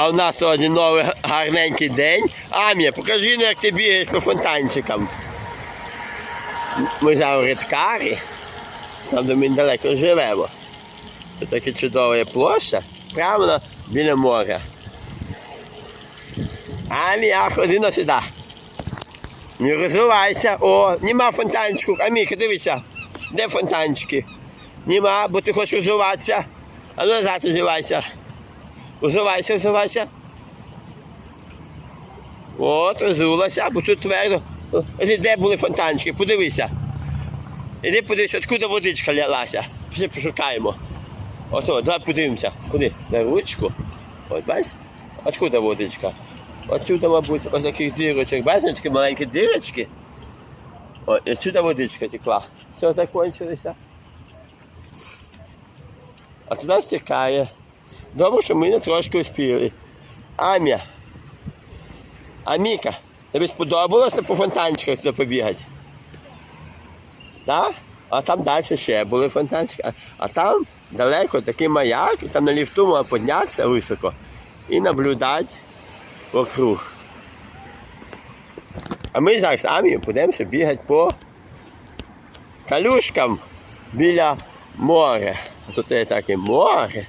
А у нас сьогодні новий гарненький день. Амія, покажи, ну, як ти бігаєш по фонтанчикам. Ми зараз в Редкарі, там де ми далеко живемо. Це така чудова площа, прямо біля моря. Амія, ходи на сюди. Не розвивайся. О, нема фонтанчику. Аміка, дивися. Де фонтанчики? Нема, бо ти хочеш розвиватися. А ну назад розвивайся. Розвивайся, розвивайся. От, розулася, бо тут твердо. Де були фонтанчики? Подивися. Іди подивися, откуда водичка лялася. Пішли пошукаємо. Ото, давай подивимося. Куди? На ручку. От бачиш? Откуда водичка? Отсюда, мабуть, ось таких дірочок. Бачиш, такі маленькі дірочки. О, і сюди водичка текла. Все закінчилося. А туди стікає. Добре, що ми не трошки успіли. Амія. Аміка, тобі сподобалося по фонтанчиках побігати? Так? А там далі ще були фонтанчики. А, там далеко такий маяк, і там на ліфту можна піднятися високо і наблюдати вокруг. А ми зараз з Амією будемо бігати по калюшкам біля моря. Тут є таке море.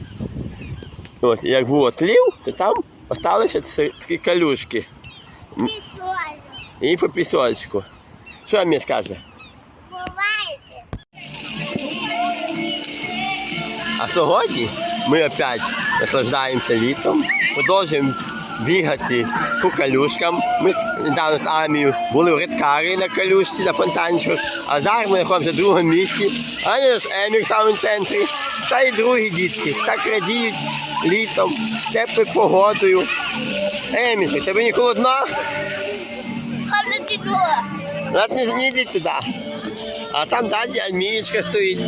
От, як був отлів, то там залишилися такі калюшки. І по пісочку. Що мені скаже? Бувайте. А сьогодні ми опять наслаждаємося літом, продовжуємо бігати по калюшкам. Ми недавно з армією були в Редкарі на калюшці, на фонтанчику, а зараз ми знаходимося в другому місці, а не з Емір в самому центрі. Та й другі дітки так радіють літом, теплою погодою. Емір, тебе не холодно? Холодно. Навіть не, не йди туди. А там далі Альмієчка стоїть.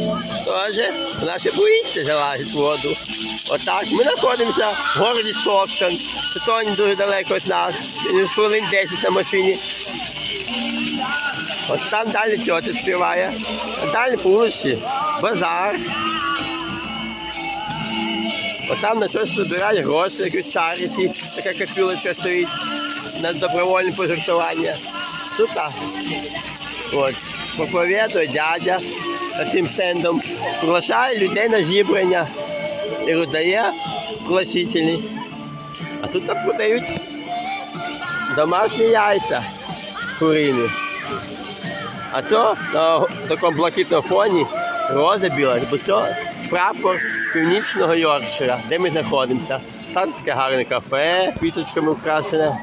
Теж вона ще боїться залазити в воду. Отак. Ми знаходимося в городі. Це то не дуже далеко від нас. Хвилин 10 на машині. От там далі тьотя співає. А далі по вулиці базар. От там на щось збирають гроші, якісь чаріті, така копілочка стоїть на добровольне пожертвування. Тут. От, проповідує дядя цим стендом, приглашає людей на зібрання і роздає пригласителі. А тут продають домашні яйця курині. А це на такому блакитному фоні роза біла, бо це прапор північного Йоркшира, де ми знаходимося. Там таке гарне кафе, квіточками вкрашене.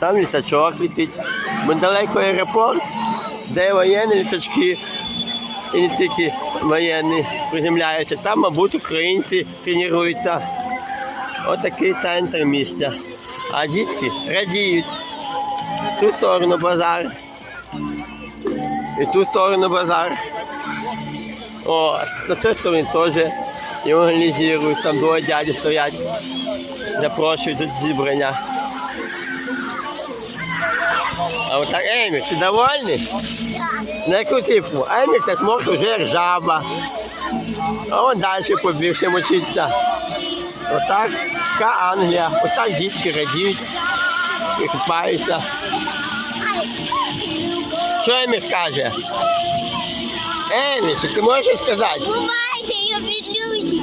Там літачок летить. Бо далеко аеропорт, де воєнні літачки, і не тільки воєнні приземляються. Там, мабуть, українці тренуються. Отакий центр місця. А дітки радіють. Ту сторону базар. І ту сторону базар. О, на цій стороні теж і організують, там двоє дяді стоять, запрошують до зібрання. А вот так, Емік, ти довольний? На яку цифру? Емік та смог уже як. А вон далі побіг ще мочиться. Отак, така Англія, отак дітки радіють і купаються. Що Емік скаже? Емік, ти можеш сказати? Бувайте, я відлюся.